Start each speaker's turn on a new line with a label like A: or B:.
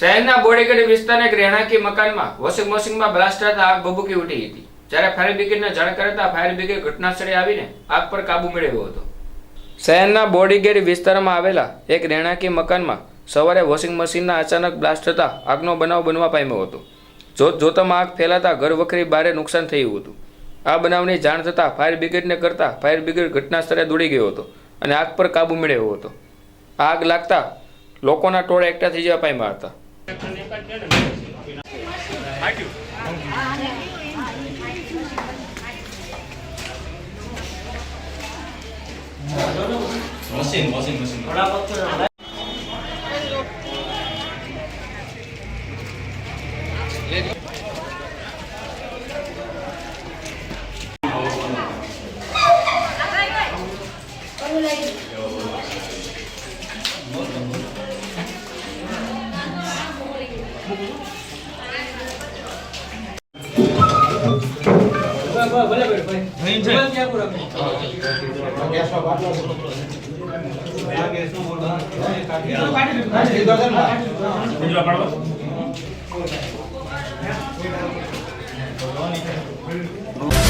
A: શહેરના બોડીગઢ વિસ્તારના એક રહેણાંકી મકાનમાં વોશિંગ મશીનમાં બ્લાસ્ટ થતા આગ ભભૂકી ઉઠી હતી. જ્યારે ફાયર બ્રિગેડને જાણ કરતા ફાયર બ્રિગેડ ઘટનાસ્થળે આવીને આગ પર કાબુ મેળવ્યો હતો. શહેરના બોડીગેટ વિસ્તારમાં આવેલા એક રહેણાંકી મકાનમાં સવારે વોશિંગ મશીનના અચાનક બ્લાસ્ટ થતા આગનો બનાવ બનવા પામ્યો હતો. જોત જોતામાં આગ ફેલાતા ઘર વખરી બારે નુકસાન થયું હતું. આ બનાવની જાણ થતાં ફાયર બ્રિગેડને કરતા ફાયર બ્રિગેડ ઘટના સ્થળે દોડી ગયો હતો અને આગ પર કાબુ મેળવ્યો હતો. આગ લાગતા લોકોના ટોળા એકઠા થઈ જવા પામ્યા હતા.
B: મશીન વોશિંગ મશીન ભગવાન